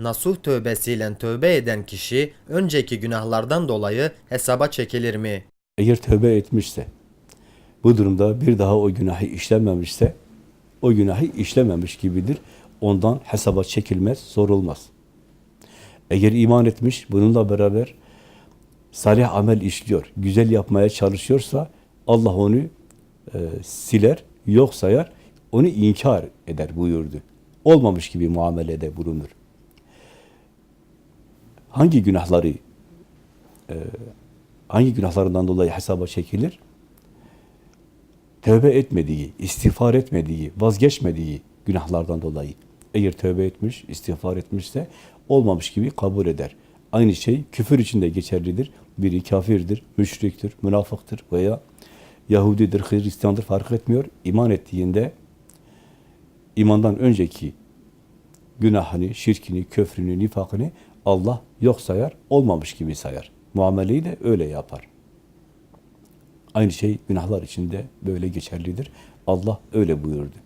Nasuh tövbesiyle tövbe eden kişi önceki günahlardan dolayı hesaba çekilir mi? Eğer tövbe etmişse, bu durumda bir daha o günahı işlememişse, o günahı işlememiş gibidir. Ondan hesaba çekilmez, sorulmaz. Eğer iman etmiş, bununla beraber salih amel işliyor, güzel yapmaya çalışıyorsa, Allah onu e, siler, yok sayar, onu inkar eder buyurdu. Olmamış gibi muamelede bulunur. Hangi günahları e, hangi günahlarından dolayı hesaba çekilir? Tövbe etmediği, istiğfar etmediği, vazgeçmediği günahlardan dolayı. Eğer tövbe etmiş, istiğfar etmişse olmamış gibi kabul eder. Aynı şey küfür için de geçerlidir. Biri kafirdir, müşriktir, münafıktır veya Yahudidir, Hristiyandır fark etmiyor. İman ettiğinde imandan önceki günahını, şirkini, köfrünü, nifakını Allah yok sayar, olmamış gibi sayar. Muameleyi de öyle yapar. Aynı şey günahlar için de böyle geçerlidir. Allah öyle buyurdu.